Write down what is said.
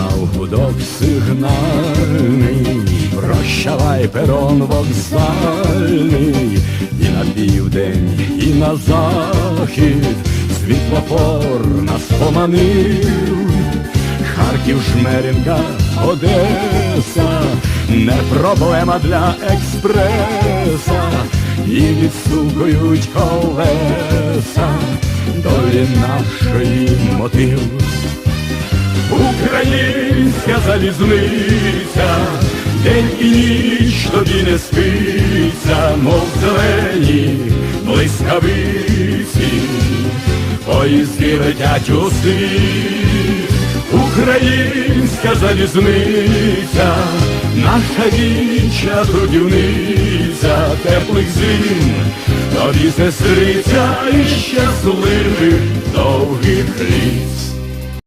Гудок сигнальний, прощавай перон вокзальний, і на південь, і на захід, світлофор нас поманив, Харків, Жмеринка, Одеса, не проблема для експреса, і відстукують колеса, долі нашої мотив. Українська залізниця, день і ніч тобі не спиться, мов зелені блискавиці, поїзди летять у світ, українська залізниця, наша вічна трудівниця, теплих зим, тобі сестриця і щасливих довгих літ.